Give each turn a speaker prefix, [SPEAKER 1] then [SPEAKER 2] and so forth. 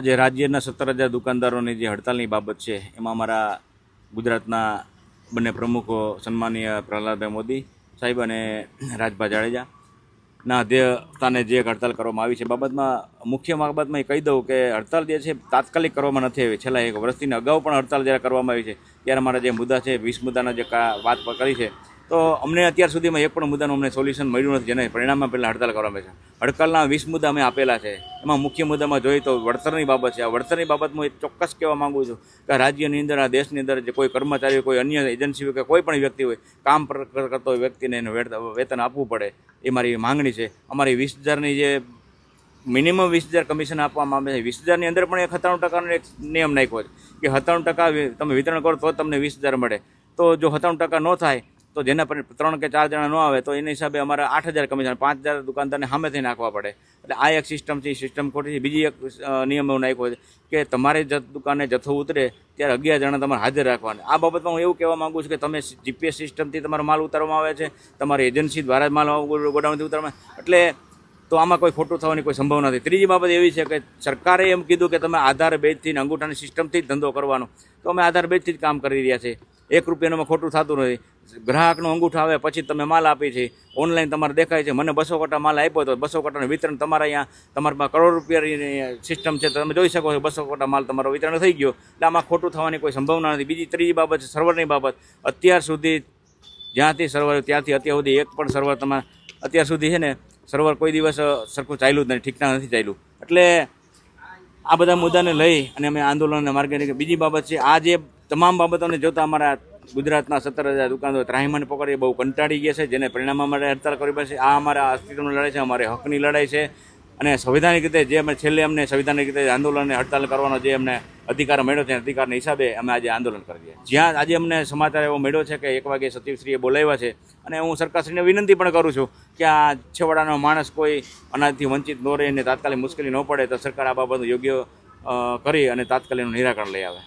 [SPEAKER 1] આજે રાજ્યના સત્તર હજાર દુકાનદારોની જે હડતાલની બાબત છે, એમાં અમારા ગુજરાતના બંને પ્રમુખો સન્માનીય પ્રહલાદભાઈ મોદી સાહેબ અને રાજભા જાડેજા ના અધ્યક્ષતાને જે હડતાલ કરવામાં આવી છે. બાબતમાં મુખ્ય બાબતમાં એ કહી દઉં કે હડતાલ જે છે, તાત્કાલિક કરવામાં નથી આવી. છેલ્લા એક વર્ષથી અગાઉ પણ હડતાલ જ્યારે કરવામાં આવી છે, ત્યારે અમારા જે મુદ્દા છે, વીસ મુદ્દાના જે વાત કરી છે તો અમને અત્યાર સુધીમાં એક પણ મુદ્દાનું અમને સોલ્યુશન મળ્યું નથી, જેને પરિણામમાં પહેલાં હડતાલ કરવામાં છે. હડતાલના વીસ મુદ્દા અમે આપેલા છે. એમાં મુખ્ય મુદ્દામાં જોઈએ તો વળતરની બાબત છે. આ વળતરની બાબત હું ચોક્કસ કહેવા માગું છું કે રાજ્યની અંદર, આ દેશની અંદર જે કોઈ કર્મચારી કોઈ અન્ય એજન્સી હોય કે કોઈ પણ વ્યક્તિ હોય, કામ કરતો હોય વ્યક્તિને એને વેત- વેતન આપવું પડે. એ મારી માંગણી છે. અમારી વીસ હજારની જે મિનિમમ વીસ હજાર કમિશન આપવામાં આવે છે. વીસ હજારની અંદર પણ એક સત્તાણું ટકાનો એક નિયમ નાખ્યો છે કે સત્તાણું ટકા તમે વિતરણ કરો તો તમને વીસ હજાર મળે. તો જો સત્તાણું ટકા ન થાય તો જેના પર ત્રણ કે ચાર જણા ન આવે, તો એના હિસાબે અમારે આઠ હજાર કમિશન પાંચ હજાર દુકાનદારને સામેથી નાખવા પડે. એટલે આ એક સિસ્ટમ છે સિસ્ટમ ખોટી છે. બીજી એક નિયમ એવું નાખ્યો છે કે તમારે દુકાને જથ્થો ઉતરે, ત્યારે અગિયાર જણા તમારે હાજર રાખવાના. આ બાબતમાં હું એવું કહેવા માગું છું કે તમે જીપીએસ સિસ્ટમથી તમારો માલ ઉતારવામાં આવે છે, તમારી એજન્સી દ્વારા જ માલ ગોડાઉનથી ઉતારવામાં એટલે તો આમાં કોઈ ખોટું થવાની કોઈ સંભાવના નથી. ત્રીજી બાબત એવી છે કે સરકારે એમ કીધું કે તમે આધાર બેજથી અંગૂઠાની સિસ્ટમથી જ ધંધો કરવાનો. તો અમે આધાર બેજથી જ કામ કરી રહ્યા છીએ. એક રૂપિયાનું ખોટું થતું નથી. ગ્રાહકનો અંગૂઠો આવે, પછી તમે માલ આપી છે. ઓનલાઈન તમારે દેખાય છે. મને બસો કટા માલ આપ્યો તો બસો કટાનું વિતરણ તમારા અહીંયા, તમારા કરોડ રૂપિયાની સિસ્ટમ છે તમે જોઈ શકો છો બસો કટા માલ તમારો વિતરણ થઈ ગયો. એટલે આમાં ખોટું થવાની કોઈ સંભાવના નથી. બીજી, ત્રીજી બાબત છે સર્વરની બાબત. અત્યાર સુધી જ્યાંથી સર્વર ત્યાંથી અત્યાર સુધી એક પણ સર્વર તમારે, અત્યાર સુધી છે ને સર્વર કોઈ દિવસ સરખું ચાલ્યું જ નથી, ઠીકઠાક નથી ચાલ્યું. એટલે આ બધા મુદ્દાને લઈ અને અમે આંદોલનના માર્ગે. બીજી બાબત છે, આ જે તમામ બાબતોને જોતા અમારા ગુજરાતના સત્તર હજાર દુકાનદારો ત્રાહીમાન પકડી બહુ કંટાળી ગયા છે, જેને પરિણામ અમારે હડતાલ કરવી પડશે. આ અમારા અસ્તિત્વની લડાઈ છે, અમારે હકની લડાઈ છે. અને સંવિધાનિક રીતે જે અમે છેલ્લે અમને સંવિધાનિક રીતે આંદોલન અને હડતાલ કરવાનો જે અમને અધિકાર મળ્યો છે, અધિકારના હિસાબે અમે આજે આંદોલન કરીએ જ્યાં આજે અમને સમાચાર એવો મળ્યો છે કે એક વાગે સચિવશ્રીએ બોલાવ્યા છે, અને હું સરકારશ્રીને વિનંતી પણ કરું છું કે આ છેવાડાનો માણસ કોઈ અનાજથી વંચિત ન રહે અને તાત્કાલિક મુશ્કેલી ન પડે, તો સરકાર આ બાબતનું યોગ્ય કરી અને તાત્કાલિકનું નિરાકરણ લઈ આવે.